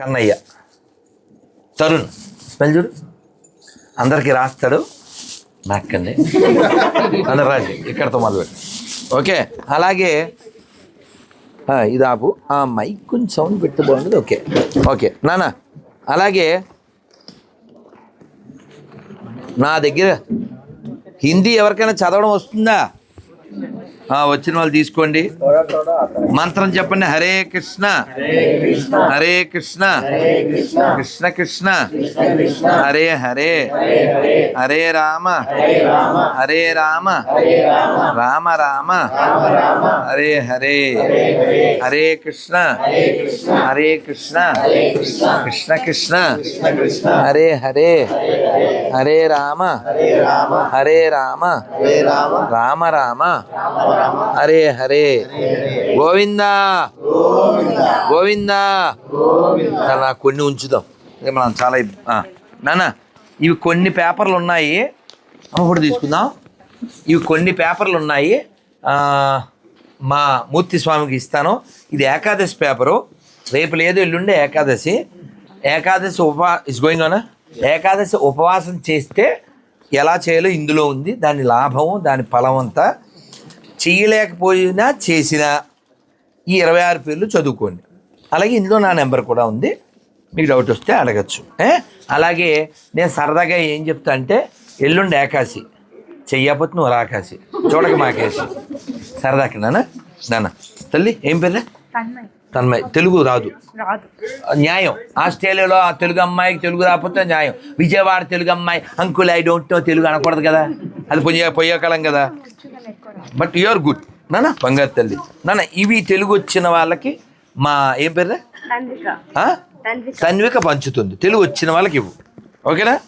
Kannayya. Tarun. Spell చూడు. అందరికీ రాస్తాడు. నాకండి. అందరు రాజు ఇక్కడతో మొదలు ఓకే అలాగే ఇది ఆపు. ఆ మైక్ కొంచెం సౌండ్ పెడితే బాగుంటుంది. Okay okay. నానా అలాగే నా దగ్గర హిందీ ఎవరికైనా చదవడం వస్తుందా? వచ్చిన వాళ్ళు తీసుకోండి. మంత్రం చెప్పండి హరే కృష్ణ. హరే కృష్ణ. కృష్ణ కృష్ణ. హరే హరే. హరే రామ. హరే రామ. రామ రామ. హరే హరే. హరే కృష్ణ. హరే కృష్ణ. కృష్ణ కృష్ణ. హరే హరే. హరే రామ. హరే రామ. రామ రామ. హరే హరే. గోవిందా. గోవిందా. అలా కొన్ని ఉంచుదాం. మనం చాలా ఇబ్- ఆ, నాన్న ఇవి కొన్ని పేపర్లు ఉన్నాయి. అమ్మ కూడా తీసుకుందాం. ఇవి కొన్ని పేపర్లు ఉన్నాయి. మా మూర్తి స్వామికి ఇస్తాను. ఇది ఏకాదశి పేపరు. రేపు లేదు ఎల్లుండే ఏకాదశి. ఏకాదశి ఉపా ఇస్ గోయింగ్ ఆన్ ఏకాదశి ఉపవాసం చేస్తే ఎలా చేయాలో ఇందులో ఉంది. దాని లాభము దాని ఫలం అంతా చేయలేకపోయినా చేసినా ఈ ఇరవై ఆరు పేర్లు చదువుకోండి. అలాగే ఇందులో నా నెంబర్ కూడా ఉంది. మీకు డౌట్ వస్తే అడగచ్చు. ఏ? అలాగే నేను సరదాగా ఏం చెప్తా అంటే ఎల్లుండి ఏకాశి. చెయ్యపోతే నువ్వు రాకాశి చూడక మాకేసి సరదాకి నాన్న నాన్న తల్లి ఏం పేరు తన్మయ్. తెలుగు రాదు. న్యాయం. ఆస్ట్రేలియాలో ఆ తెలుగు అమ్మాయికి తెలుగు రాకపోతే న్యాయం. విజయవాడ తెలుగు అమ్మాయి uncle I don't know Telugu అనకూడదు కదా. అది పొయ్య పొయ్యకలం కదా. బట్ యు ఆర్ గుడ్ నాన్న బంగారు తల్లి. నాన్న ఇవి తెలుగు వచ్చిన వాళ్ళకి మా ఏం పేరు తన్విక పంచుతుంది. తెలుగు వచ్చిన వాళ్ళకి ఇవ్వు. ఓకేనా.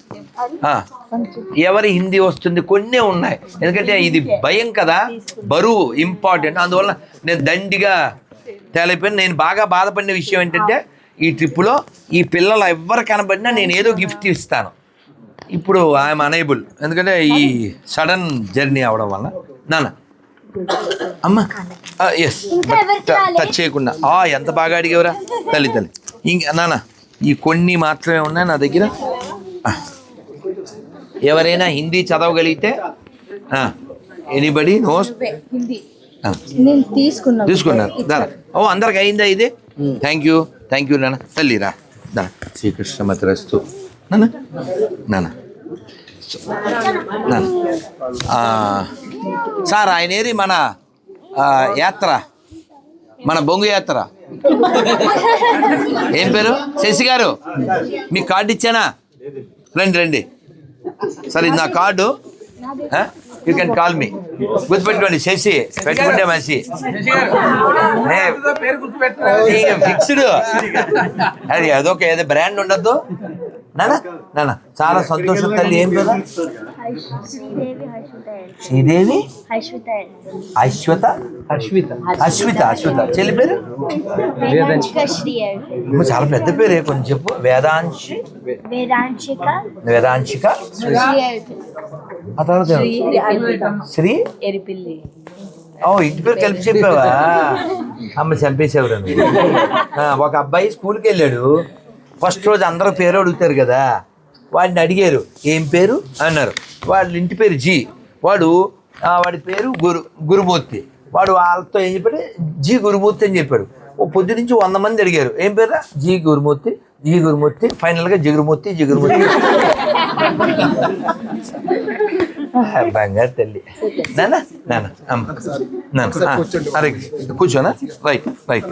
ఎవరి హిందీ వస్తుంది? కొన్నే ఉన్నాయి. ఎందుకంటే ఇది భయం కదా. బరువు ఇంపార్టెంట్ అందువల్ల నేను దండిగా తేలిపోయిన నేను బాగా బాధపడిన విషయం ఏంటంటే ఈ ట్రిప్పులో ఈ పిల్లలు ఎవ్వరు కనబడినా నేను ఏదో గిఫ్ట్ ఇస్తాను. ఇప్పుడు ఐఎమ్ అనేబుల్ ఎందుకంటే ఈ సడన్ జర్నీ అవడం వల్ల. నాన్న. అమ్మ. ఎస్ టచ్ చేయకుండా. ఆ ఎంత బాగా అడిగేవరా? తల్లి తల్లి. ఇంక నాన్న ఈ కొన్ని మాత్రమే ఉన్నాయి నా దగ్గర. ఎవరైనా హిందీ చదవగలిగితే ఎనీబడి నోస్ హిందీ. నేను తీసుకున్నా. తీసుకున్నారు దారా ఓ అందరికి అయిందా ఇది? థ్యాంక్ యూ థ్యాంక్ యూ నాన్న. తల్లిరా దా. శ్రీకృష్ణ మతరస్తు నాన్న. నాన్న. సార్ ఆయన ఏది? మన ఆ, యాత్ర. మన బొంగు యాత్ర. ఏం పేరు? శశి గారు. మీ కార్డు ఇచ్చానా? రండి రండి. సరే ఇది నా card. You can call me గుర్తుపెట్టుకోండి శశి పెట్టుకుంటే మంచి ఫిక్స్డ్ అది అదొక ఏదో బ్రాండ్ ఉండద్దు? నానా నానా చాలా సంతోషం తల్లి ఏం పేరు? శ్రీదేవి అశ్వత అశ్విత అశ్విత అశ్విత చెల్లి పేరు? చాలా పెద్ద పేరే కొంచెం చెప్పు. వేదాంశి? వేదాంశిక వేదాంశిక? శ్రీ ఆ తర్వాత? శ్రీ ఎరిపిల్లి. ఓ ఇంటి పేరు కలిపి చెప్పావా? అమ్మ చంపేసేవారు ఒక అబ్బాయి స్కూల్కి వెళ్ళాడు. ఫస్ట్ రోజు అందరూ పేరు అడుగుతారు కదా. వాడిని అడిగారు ఏం పేరు? అన్నారు. వాళ్ళ ఇంటి పేరు జి. వాడు వాడి పేరు గురు గురుమూర్తి. వాడు వాళ్ళతో ఏం చెప్పాడు? జి గురుమూర్తి అని చెప్పాడు. ఓ పొద్దు నుంచి వంద మంది అడిగారు. ఏం పేరు జి గురుమూర్తి జి గురుమూర్తి ఫైనల్గా జిగురుమూర్తి జిగురుమూర్తి బంగారు తల్లి. నాన్న ఆ, Hare Krishna. కూర్చోనా? Right right.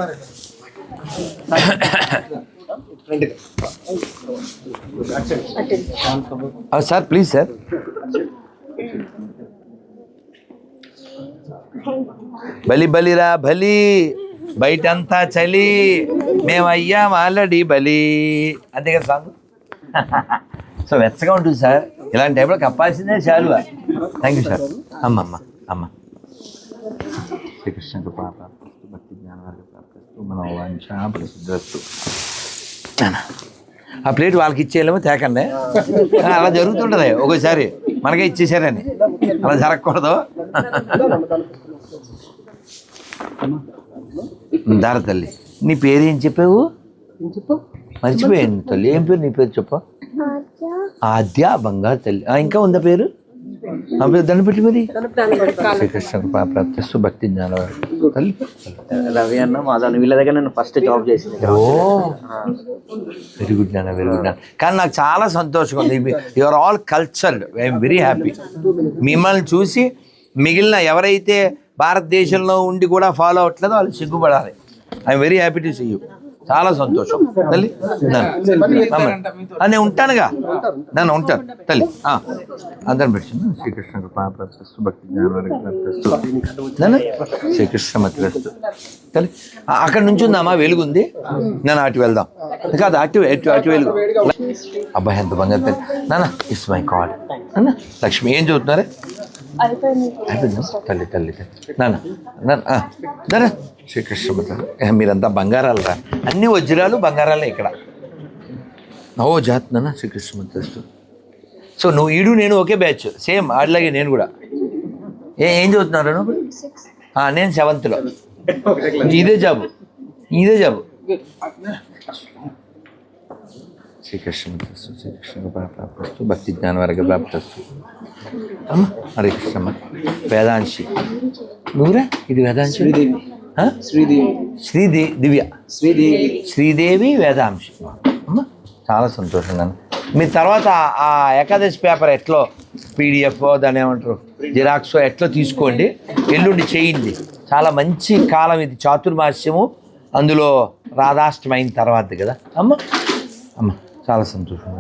Sir please sir బలి బలిరా బలి బయటంతా చలి మేము అయ్యాం ఆల్రెడీ బలి అంతే కదా సాంగ్ సో వెచ్చగా ఉంటుంది సార్ ఇలాంటి టైంలో కప్పాల్సిందే చాలు థ్యాంక్ యూ సార్ అమ్మ అమ్మ అమ్మ శ్రీకృష్ణ కృపా ప్రాప్తిస్తు భక్తి జ్ఞాన ప్రాప్తిస్తు మన వాంఛ ప్రసిద్ధస్తు నాన్న, ఆ ప్లేట్ వాళ్ళకి ఇచ్చేయాలేమో తేకండి. అలా జరుగుతుంటుంది ఒకసారి. మనకే ఇచ్చేసారని. అలా జరగకూడదు. దార తల్లి. నీ పేరు ఏం చెప్పావు? మర్చిపోయాను తల్లి. ఏం పేరు నీ పేరు చెప్ప? ఆద్య. బంగారు తల్లి. ఇంకా ఉందా పేరు? దాన్ని పెట్టి మరి? శ్రీకృష్ణ ప్రాప్తిస్తూ భక్తి జ్ఞానం తల్లి. రవి అన్న మాధవ్ వీళ్ళ దగ్గర నేను ఫస్ట్ జాబ్ చేసింది. ఓ. వెరీ గుడ్ నాన్న వెరీ గుడ్ నాన్న కానీ నాకు చాలా సంతోషంగా ఉంది. Your all cultured I'm very happy మిమ్మల్ని చూసి మిగిలిన ఎవరైతే భారతదేశంలో ఉండి కూడా ఫాలో అవ్వట్లేదో వాళ్ళు సిగ్గుపడాలి. I'm very happy to see you చాలా సంతోషం. తల్లి నేను ఉంటానుగా. నన్ను ఉంటాను తల్లి ఆ, అందరం పెట్టింది శ్రీకృష్ణ కృపాప్రస్తు భక్తి జ్ఞానప్రస్తు శ్రీకృష్ణ మతిరస్తు తల్లి అక్కడ నుంచి ఉందమ్మా వెలుగుంది నన్ను అటు వెళ్దాం. కాదు అటు అటు అటు వెలుగు. అబ్బాయి ఎంత బంగారు తల్లి. నాన్న ఇట్స్ మై కాడ్ నాన్న లక్ష్మి ఏం చదువుతున్నారే? అయిపోయిందా. తల్లి తల్లి నాన్న శ్రీకృష్ణ మీరంతా బంగారాలు రా అన్ని వజ్రాలు బంగారాలే ఇక్కడ. ఓ జాత్ నాన్న శ్రీకృష్ణ సో నువ్వు ఈడు నేను ఒకే బ్యాచ్. సేమ్ ఆడిలాగే నేను కూడా. ఏ ఏం చదువుతున్నారు నేను సెవెంత్లో. ఇదే జాబు. ఇదే జాబు. శ్రీకృష్ణ ప్రాప్తస్తు, శ్రీకృష్ణ ప్రాప్తస్తు భక్తి జ్ఞాన వర్గ ప్రాప్తస్తు. అమ్మ హరే కృష్ణమ్మ. వేదాంశి. నువ్వురా ఇది వేదాంశి? శ్రీదేవి. శ్రీదే దివ్య. శ్రీదేవి. శ్రీదేవి వేదాంశి. అమ్మ చాలా సంతోషం నాన్న. మీ తర్వాత ఆ- ఆ ఏకాదశి పేపర్ ఎట్లో? పీడిఎఫ్ దాని ఏమంటారు? జిరాక్స్ ఎట్లో తీసుకోండి. ఎల్లుండి చేయండి. చాలా మంచి కాలం ఇది. చాతుర్మాస్యము. అందులో రాధాష్టమి అయిన తర్వాత కదా. అమ్మ. అమ్మ. చాలా సంతోషం